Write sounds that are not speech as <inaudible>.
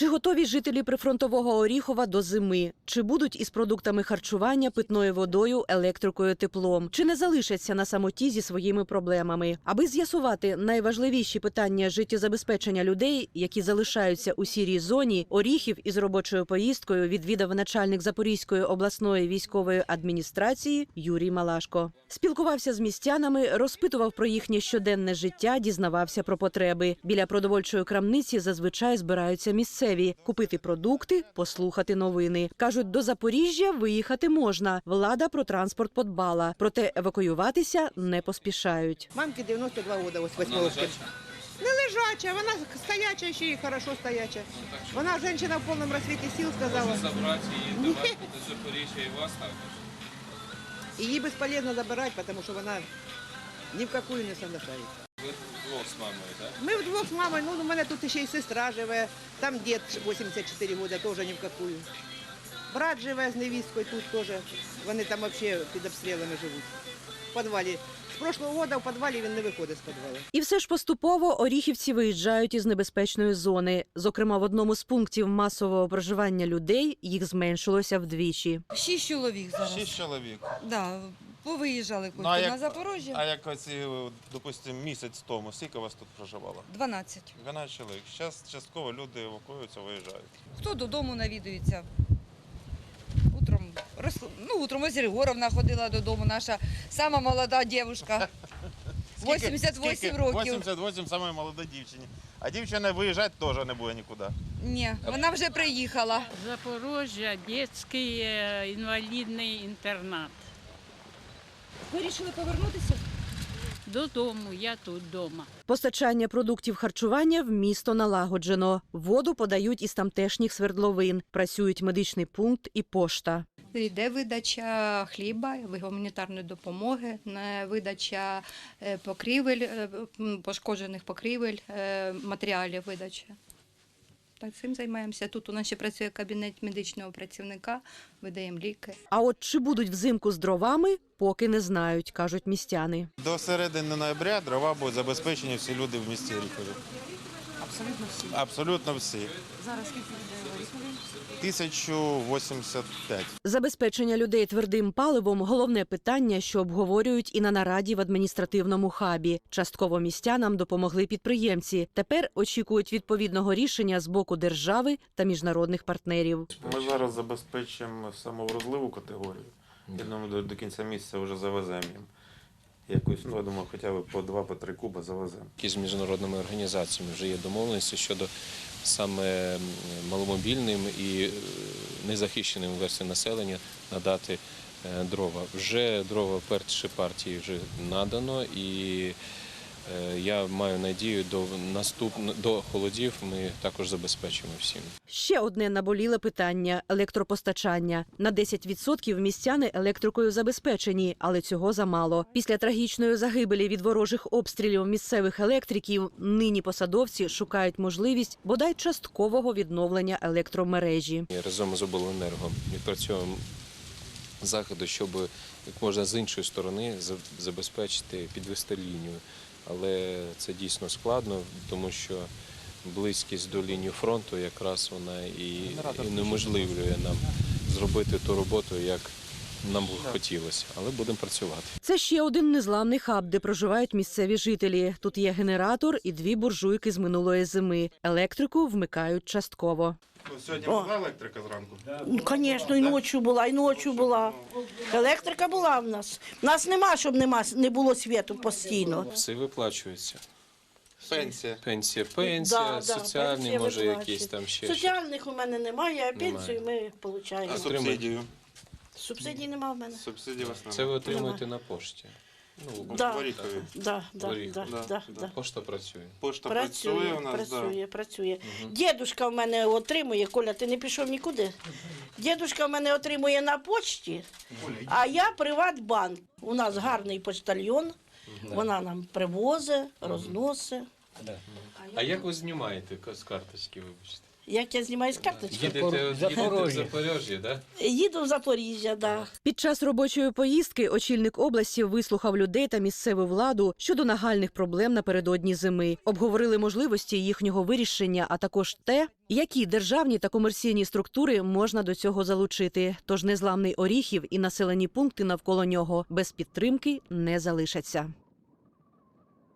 Чи готові жителі прифронтового Оріхова до зими? Чи будуть із продуктами харчування, питною водою, електрикою, теплом? Чи не залишаться на самоті зі своїми проблемами? Аби з'ясувати найважливіші питання життєзабезпечення людей, які залишаються у сірій зоні, Оріхів із робочою поїздкою відвідав начальник Запорізької обласної військової адміністрації Юрій Малашко. Спілкувався з містянами, розпитував про їхнє щоденне життя, дізнавався про потреби. Біля продовольчої крамниці зазвичай збираються місцеві купити продукти, послухати новини. кажуть, до Запоріжжя виїхати можна. Влада про транспорт подбала, проте евакуюватися не поспішають. Мамке 92 года, ось восьмиловки. Не лежача, вона стояча ще й хорошо стояча. Вона жінка в повному розсвіті сил сказала. забрати її до вас до Запоріжжя і вас також. Її безполезно забирати, тому що вона ні в яку не соглашається. Вдвох з мамою, так? Ми вдвох з мамою, ну у мене тут ще й сестра живе, там дід 84 роки, теж ні в яку. Брат живе з невісткою тут теж. Вони там взагалі під обстрілами живуть. В підвалі. З прошлого року в підвалі він не виходить з підвалу. І все ж поступово оріхівці виїжджають із небезпечної зони. Зокрема, в одному з пунктів масового проживання людей їх зменшилося вдвічі. Шість чоловік зараз. Шість чоловік. Да, повиїжджали Ну, а як- на Запорожжя. А як оці, допустимо, місяць тому, скільки вас тут проживало? 12. 12 чоловік. Зараз частково люди евакуюються, виїжджають. Хто додому навідується? Утром, роз... ну, утром ось Григоровна ходила додому, наша сама молода дівчинка. <laughs> 88 Скільки? років. 88 саме молода дівчині. А дівчина виїжджати теж не буде нікуди. Ні, вона вже приїхала. Запорожжя, детский э, інвалідний інтернат. Вирішили повернутися. Додому, я тут вдома. Постачання продуктів харчування в місто налагоджено. Воду подають із тамтешніх свердловин. Працюють медичний пункт і пошта. Йде видача хліба, гуманітарної допомоги, видача е, покрівель, е, пошкоджених покрівель, е, матеріалів видача. Так цим займаємося. Тут у нас ще працює кабінет медичного працівника, видаємо ліки. А от чи будуть взимку з дровами, поки не знають, кажуть містяни. До середини ноября дрова будуть забезпечені всі люди в місті Ріхові. Абсолютно всі. Абсолютно всі. Зараз скільки людей? 1085. Забезпечення людей твердим паливом головне питання, що обговорюють і на нараді в адміністративному хабі. Частково містянам допомогли підприємці. Тепер очікують відповідного рішення з боку держави та міжнародних партнерів. Ми зараз забезпечуємо самовразливу категорію. Я думаю, до, до кінця місяця вже завеземо їм. Якусь, ну, я думаю, хоча б по два, по три куба завеземо. З міжнародними організаціями вже є домовленості щодо саме маломобільним і е, незахищеним версіям населення надати е, дрова. Вже дрова перші партії вже надано і я маю надію до наступ до холодів ми також забезпечимо всім. Ще одне наболіле питання електропостачання. На 10% містяни електрикою забезпечені, але цього замало. Після трагічної загибелі від ворожих обстрілів місцевих електриків нині посадовці шукають можливість бодай часткового відновлення електромережі. Разом з обленерго відпрацьовуємо заходи, щоб як можна з іншої сторони за- забезпечити підвести лінію. Але це дійсно складно, тому що близькість до лінії фронту якраз вона і, і неможливлює нам зробити ту роботу, як нам би хотілося. Але будемо працювати. Це ще один незламний хаб, де проживають місцеві жителі. Тут є генератор і дві буржуйки з минулої зими. Електрику вмикають частково. Ну, сьогодні була електрика зранку? Ну, Звісно, і ночі була, і ночі була. Електрика була в нас. У нас нема, щоб нема, не було світу постійно. Все виплачується. Пенсія. Пенсія, пенсія, Да, да, соціальні, пенсія може, виплачують. якісь там ще. щось. Соціальних у мене немає, а пенсію ми отримуємо. А субсидію? Субсидій нема в мене. Субсидії вас Це ви немає. отримуєте на пошті. Ну, Да. В Да, да, Горіх, да, да, да, да. да. Пошта працює. Пошта працює, Працює, у нас, працює, працює. Дідушка в мене отримує, Коля, ти не пішов нікуди. Дідушка в мене отримує на почті, а я Приватбанк. У нас гарний почтальйон, вона нам привозить, розносить. А як ви знімаєте з карточки, вибачте? Як я знімаю з карточки? Їдете, їдете в Запоріжжя, да? Їду в Запоріжжя, да. Під час робочої поїздки очільник області вислухав людей та місцеву владу щодо нагальних проблем напередодні зими. Обговорили можливості їхнього вирішення, а також те, які державні та комерційні структури можна до цього залучити. Тож незламний Оріхів і населені пункти навколо нього без підтримки не залишаться.